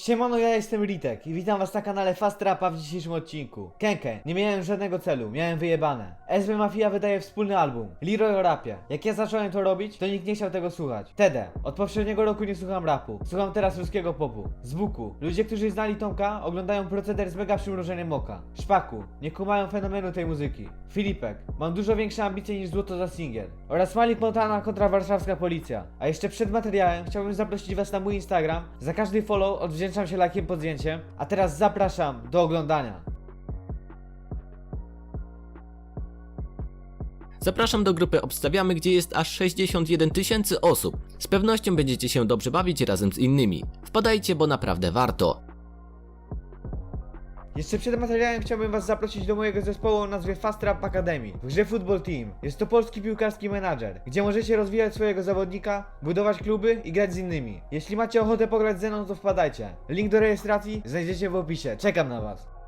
Siemano, ja jestem Ritek i witam was na kanale Fast Rapa w dzisiejszym odcinku. Kenke, nie miałem żadnego celu, miałem wyjebane. SB Mafia wydaje wspólny album, Leroy rapie. Jak ja zacząłem to robić, to nikt nie chciał tego słuchać. Tede, od poprzedniego roku nie słucham rapu, słucham teraz ruskiego popu. Z Buku, ludzie, którzy znali Tomka, oglądają proceder z mega przymrużeniem oka. Szpaku, nie kumają fenomenu tej muzyki. Filipek, mam dużo większe ambicje niż złoto za singiel. Oraz Malik Montana kontra warszawska policja. A jeszcze przed materiałem chciałbym zaprosić was na mój Instagram. Za każdy follow odwdzięczam się lajkiem pod zdjęciem. A teraz zapraszam do oglądania. Zapraszam do grupy Obstawiamy, gdzie jest aż 61 tysięcy osób. Z pewnością będziecie się dobrze bawić razem z innymi. Wpadajcie, bo naprawdę warto. Jeszcze przed materiałem chciałbym was zaprosić do mojego zespołu o nazwie Fast Rap Academy w grze Football Team. Jest to polski piłkarski menadżer, gdzie możecie rozwijać swojego zawodnika, budować kluby i grać z innymi. Jeśli macie ochotę pograć ze mną, to wpadajcie. Link do rejestracji znajdziecie w opisie. Czekam na was.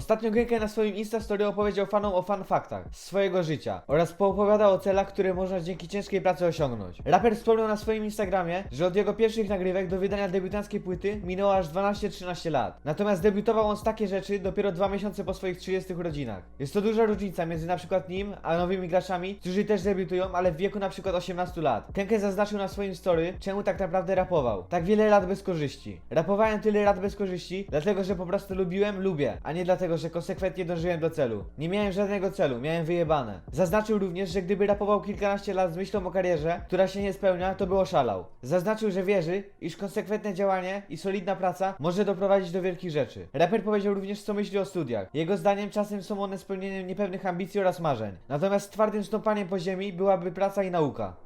Ostatnio Genke na swoim Instastory opowiedział fanom o fan faktach z swojego życia oraz poopowiadał o celach, które można dzięki ciężkiej pracy osiągnąć. Raper wspomniał na swoim Instagramie, że od jego pierwszych nagrywek do wydania debiutanckiej płyty minęło aż 12-13 lat. Natomiast debiutował on z takie rzeczy dopiero dwa miesiące po swoich 30 urodzinach. Jest to duża różnica między na przykład nim a nowymi graczami, którzy też debiutują, ale w wieku na przykład 18 lat. Kenke zaznaczył na swoim story, czemu tak naprawdę rapował. Tak wiele lat bez korzyści. Rapowałem tyle lat bez korzyści, dlatego że po prostu lubiłem, lubię, a nie dlatego, że konsekwentnie dążyłem do celu. Nie miałem żadnego celu, miałem wyjebane. Zaznaczył również, że gdyby rapował kilkanaście lat z myślą o karierze, która się nie spełnia, to by oszalał. Zaznaczył, że wierzy, iż konsekwentne działanie i solidna praca może doprowadzić do wielkich rzeczy. Raper powiedział również, co myśli o studiach. Jego zdaniem czasem są one spełnieniem niepewnych ambicji oraz marzeń. Natomiast twardym stąpaniem po ziemi byłaby praca i nauka.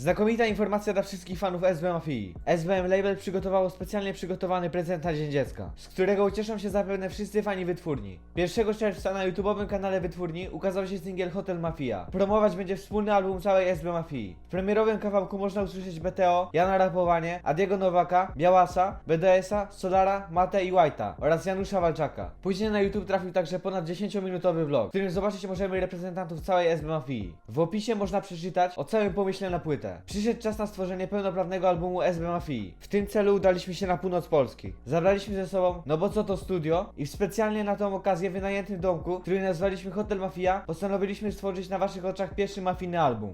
Znakomita informacja dla wszystkich fanów SB Mafii. SBM Label przygotowało specjalnie przygotowany prezent na Dzień Dziecka, z którego ucieszą się zapewne wszyscy fani wytwórni. 1 czerwca na YouTube'owym kanale wytwórni ukazał się singiel Hotel Mafia. Promować będzie wspólny album całej SB Mafii. W premierowym kawałku można usłyszeć BTO, Jana Rapowanie, Adiego Nowaka, Białasa, BDS-a, Solara, Mate i White'a oraz Janusza Walczaka. Później na YouTube trafił także ponad 10-minutowy vlog, w którym zobaczyć możemy reprezentantów całej SB Mafii. W opisie można przeczytać o całym pomyśle na płytę. Przyszedł czas na stworzenie pełnoprawnego albumu SB Mafii. W tym celu udaliśmy się na północ Polski. Zabraliśmy ze sobą, no bo co to studio i specjalnie na tą okazję wynajętym domku, który nazwaliśmy Hotel Mafia, postanowiliśmy stworzyć na waszych oczach pierwszy mafijny album.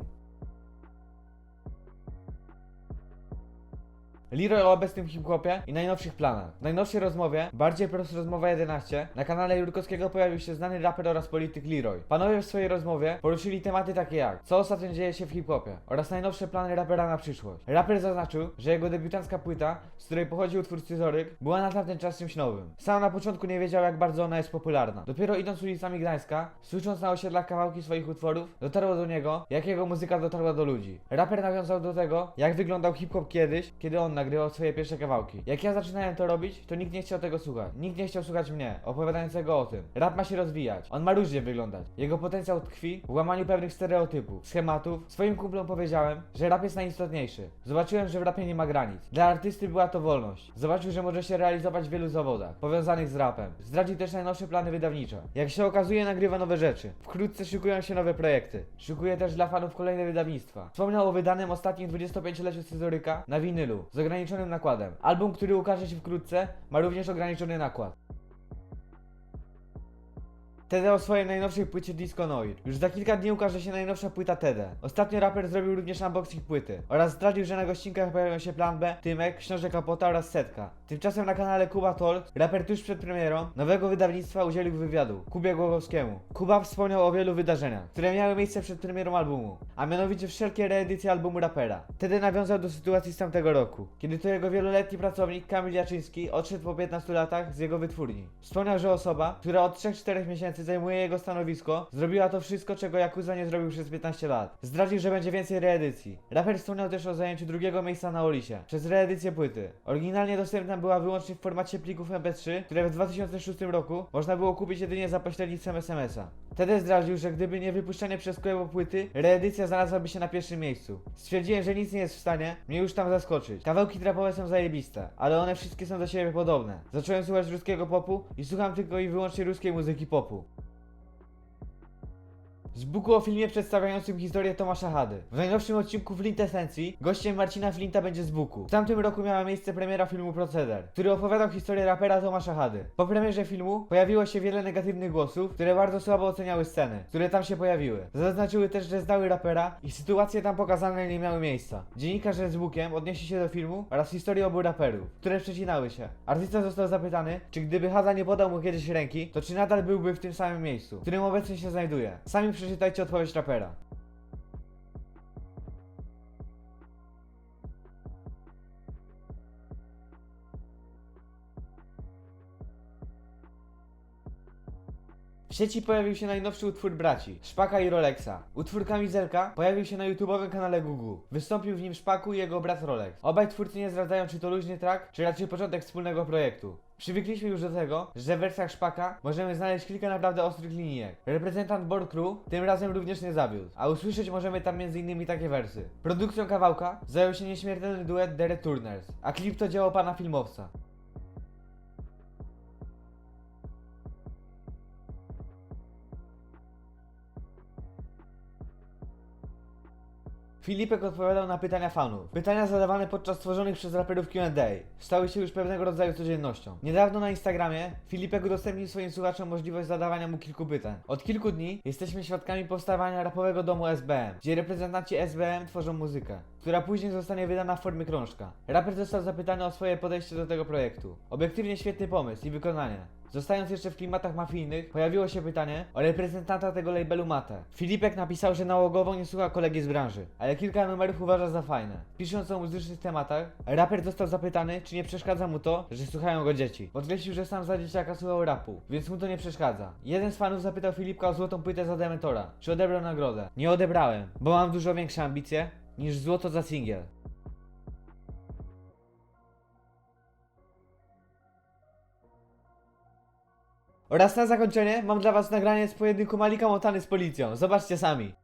Leroy o obecnym hip-hopie i najnowszych planach. W najnowszej rozmowie, bardziej prost rozmowa 11, na kanale Jurkowskiego pojawił się znany raper oraz polityk Leroy. Panowie w swojej rozmowie poruszyli tematy takie jak co ostatnio dzieje się w hip-hopie oraz najnowsze plany rapera na przyszłość. Raper zaznaczył, że jego debiutancka płyta, z której pochodził utwór Scyzoryk, była na tamten czas czymś nowym. Sam na początku nie wiedział jak bardzo ona jest popularna. Dopiero idąc ulicami Gdańska, słysząc na osiedlach kawałki swoich utworów, dotarło do niego, jak jego muzyka dotarła do ludzi. Raper nawiązał do tego, jak wyglądał hip-hop kiedyś, kiedy on nagrywał swoje pierwsze kawałki. Jak ja zaczynałem to robić, to nikt nie chciał tego słuchać. Nikt nie chciał słuchać mnie, opowiadającego o tym. Rap ma się rozwijać. On ma różnie wyglądać. Jego potencjał tkwi w łamaniu pewnych stereotypów, schematów. Swoim kumplom powiedziałem, że rap jest najistotniejszy. Zobaczyłem, że w rapie nie ma granic. Dla artysty była to wolność. Zobaczył, że może się realizować w wielu zawodach, powiązanych z rapem. Zdradził też najnowsze plany wydawnicze. Jak się okazuje, nagrywa nowe rzeczy. Wkrótce szykują się nowe projekty. Szykuje też dla fanów kolejne wydawnictwa. Wspomniał o wydanym ostatnim 25-leciu scyzoryka na winylu ograniczonym nakładem. Album, który ukaże się wkrótce, ma również ograniczony nakład. Tede o swojej najnowszej płycie Disco Noir. Już za kilka dni ukaże się najnowsza płyta Tede. Ostatnio raper zrobił również unboxing płyty oraz zdradził, że na gościnkach pojawią się Plan B, Tymek, Książę Kapota oraz Setka. Tymczasem na kanale Kuba Talk raper tuż przed premierą nowego wydawnictwa udzielił wywiadu Kubie Głogowskiemu. Kuba wspomniał o wielu wydarzeniach, które miały miejsce przed premierą albumu, a mianowicie wszelkie reedycje albumu rapera. Tede nawiązał do sytuacji z tamtego roku, kiedy to jego wieloletni pracownik Kamil Jaczyński odszedł po 15 latach z jego wytwórni. Wspomniał, że osoba, która od 3-4 miesięcy zajmuje jego stanowisko, zrobiła to wszystko, czego Yakuza nie zrobił przez 15 lat. Zdradził, że będzie więcej reedycji. Raper wspomniał też o zajęciu drugiego miejsca na Olisie, przez reedycję płyty. Oryginalnie dostępna była wyłącznie w formacie plików MP3, które w 2006 roku można było kupić jedynie za pośrednictwem SMS-a. Wtedy zdradził, że gdyby nie wypuszczenie przez Kuebo płyty, reedycja znalazłaby się na pierwszym miejscu. Stwierdziłem, że nic nie jest w stanie mnie już tam zaskoczyć. Kawałki trapowe są zajebiste, ale one wszystkie są do siebie podobne. Zacząłem słuchać ruskiego popu i słucham tylko i wyłącznie ruskiej muzyki popu. Z buku o filmie przedstawiającym historię Tomasza Hady. W najnowszym odcinku Flintesencji gościem Marcina Flinta będzie z buku. W tamtym roku miała miejsce premiera filmu Proceder, który opowiadał historię rapera Tomasza Hady. Po premierze filmu pojawiło się wiele negatywnych głosów, które bardzo słabo oceniały sceny, które tam się pojawiły. Zaznaczyły też, że znały rapera i sytuacje tam pokazane nie miały miejsca. Dziennikarze z bukiem odnieśli się do filmu oraz historii obu raperów, które przecinały się. Artysta został zapytany, czy gdyby Hada nie podał mu kiedyś ręki, to czy nadal byłby w tym samym miejscu, w którym obecnie się znajduje. Sami przeczytajcie odpowiedź rapera. W sieci pojawił się najnowszy utwór braci, Szpaka i Rolexa. Utwór Kamizelka pojawił się na YouTube'owym kanale Gugu. Wystąpił w nim Szpaku i jego brat Rolex. Obaj twórcy nie zdradzają, czy to luźny track, czy raczej początek wspólnego projektu. Przywykliśmy już do tego, że w wersjach Szpaka możemy znaleźć kilka naprawdę ostrych linijek. Reprezentant Board Crew tym razem również nie zawiódł, a usłyszeć możemy tam m.in. takie wersy. Produkcją kawałka zajął się nieśmiertelny duet The Returners, a klip to dzieło pana filmowca. Filipek odpowiadał na pytania fanów. Pytania zadawane podczas tworzonych przez raperów Q&A stały się już pewnego rodzaju codziennością. Niedawno na Instagramie Filipek udostępnił swoim słuchaczom możliwość zadawania mu kilku pytań. Od kilku dni jesteśmy świadkami powstawania rapowego domu SBM, gdzie reprezentanci SBM tworzą muzykę, która później zostanie wydana w formie krążka. Raper został zapytany o swoje podejście do tego projektu. Obiektywnie świetny pomysł i wykonanie. Zostając jeszcze w klimatach mafijnych, pojawiło się pytanie o reprezentanta tego labelu Mate. Filipek napisał, że nałogowo nie słucha kolegi z branży, ale kilka numerów uważa za fajne. Pisząc o muzycznych tematach, raper został zapytany, czy nie przeszkadza mu to, że słuchają go dzieci. Podkreślił, że sam za dzieciaka słuchał rapu, więc mu to nie przeszkadza. Jeden z fanów zapytał Filipka o złotą płytę za Dementora, czy odebrał nagrodę. Nie odebrałem, bo mam dużo większe ambicje niż złoto za singiel. Oraz na zakończenie mam dla was nagranie z pojedynku Malika Montany z policją. Zobaczcie sami.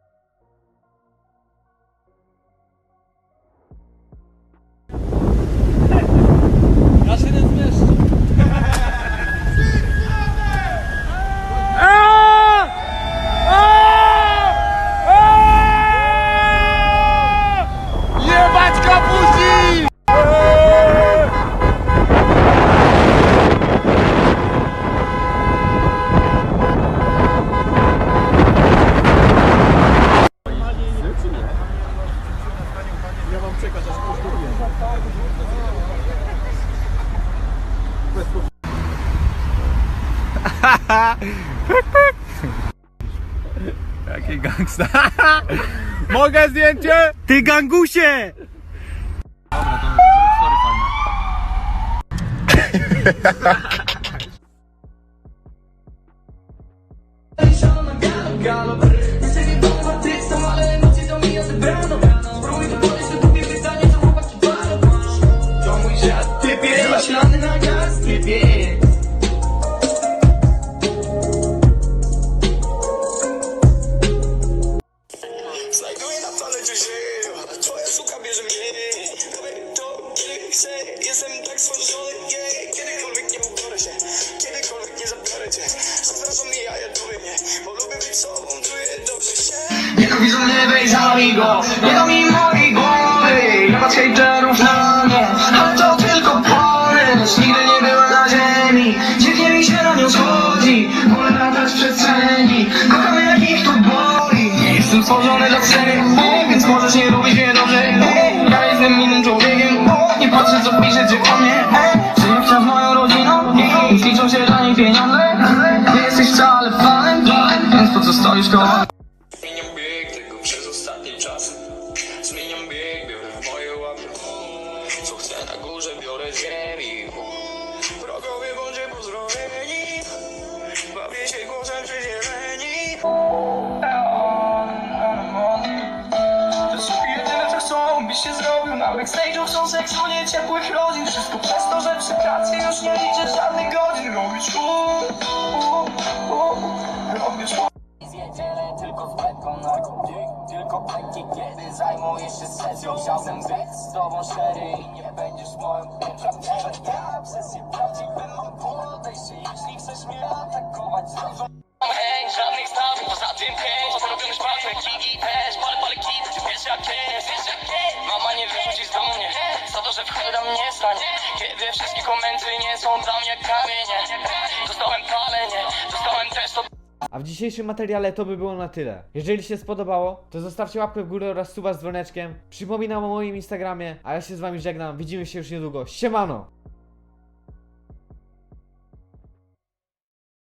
Jaki gangsta. Mogę zdjęcie? Ty gangusie! Dobra, to story fajne. Nienawidzą mnie, weź zabij go Nie do Na backstage'u są seksu nie ciepłych rodzin Wszystko przez to, że przy pracy już nie liczę żadnych godzin. Robisz uuu, uuu, uuu, robisz uuu. Zjedzielę tylko z betką narkotyk Tylko taki kiedy zajmuję się sesją. Chciałbym być z tobą szczery i nie będziesz moją prawdziwą Ja obsesję prawdziwy mam podejście Jeśli chcesz mnie atakować to wchodzę tam nie stań Kiedy wszystkie komenty nie są dla mnie kamienie Dostałem palenie, dostałem też to A w dzisiejszym materiale to by było na tyle. Jeżeli się spodobało, to zostawcie łapkę w górę oraz suba z dzwoneczkiem. Przypominam o moim Instagramie, a ja się z wami żegnam. Widzimy się już niedługo. Siemano!